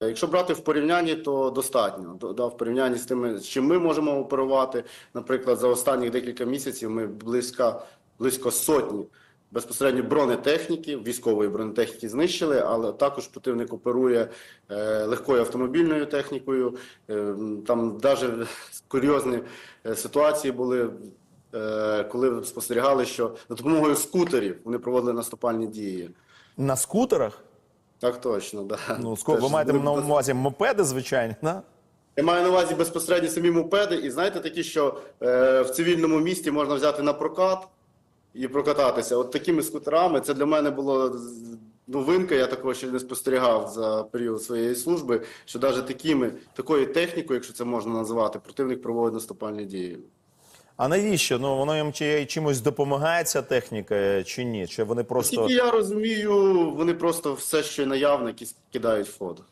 Якщо брати в порівнянні, то достатньо. До- Да, в порівнянні з тими, з чим ми можемо оперувати. Наприклад, за останні декілька місяців ми близько, близько сотні безпосередньо бронетехніки, військової бронетехніки знищили, але також противник оперує е, легкою автомобільною технікою. Е, там навіть курйозні е, ситуації були. е, Коли спостерігали, що за допомогою скутерів вони проводили наступальні дії. На скутерах? Так точно, да. Ну, ско- ви маєте на увазі мопеди, звичайно, да? Я маю на увазі безпосередньо самі мопеди, і знаєте, такі, що е, в цивільному місті можна взяти на прокат і прокататися. От такими скутерами це для мене було новинка. Я такого ще не спостерігав за період своєї служби. Що навіть такими такою технікою, якщо це можна називати, противник проводить наступальні дії. А навіщо? Ну воно їм чи чимось допомагає ця техніка чи ні? Чи вони просто Наскільки я розумію, вони просто все, що наявне, кидають в ход.